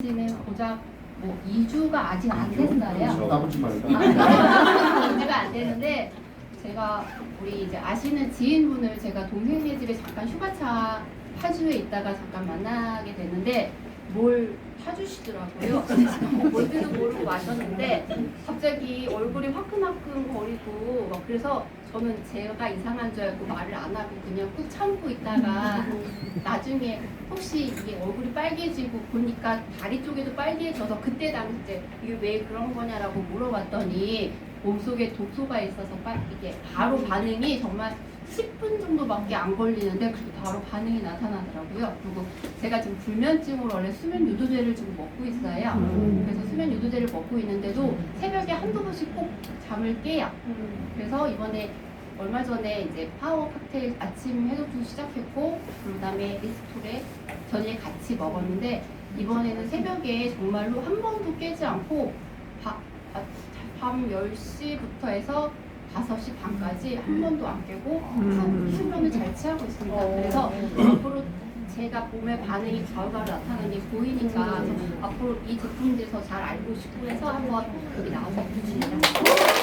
지는 고작 뭐 2주가 아직 안 됐어요. 까불지 말고. 문제가 안 되는데 제가 우리 이제 아시는 지인분을 제가 동생네 집에 잠깐 휴가차 파주에 있다가 잠깐 만나게 됐는데 뭘 타주시더라고요. 뭔지도 모르고 마셨는데 갑자기 얼굴이 화끈화끈 거리고 막 그래서 저는 제가 이상한 줄 알고 말을 안 하고 그냥 꾹 참고 있다가 나중에 혹시 이게 얼굴이 빨개지고 보니까 다리 쪽에도 빨개져서 그때 당시 때 이게 왜 그런 거냐라고 물어봤더니 몸속에 독소가 있어서 빠, 이게 바로 반응이 정말 10분 정도밖에 안 걸리는데 그렇게 바로 반응이 나타나더라고요. 그리고 제가 지금 불면증으로 원래 수면 유도제를 지금 먹고 있어요. 그래서 수면 유도제를 먹고 있는데도 새벽에 한두 번씩 꼭 잠을 깨요. 그래서 이번에 얼마 전에 이제 파워 칵테일 아침 해독주 시작했고 그다음에 리스토레 저녁에 같이 먹었는데 이번에는 새벽에 정말로 한 번도 깨지 않고 바- 아, 밤 10시부터 해서 5시 반까지 한 번도 안 깨고 수- 수면을 잘 취하고 있습니다. 그래서 앞으로 제가 몸의 반응이 바로바로 나타나는 게 보이니까 앞으로 이 제품들에서 잘 알고 싶고 해서 한번 여기 나와서 해주시면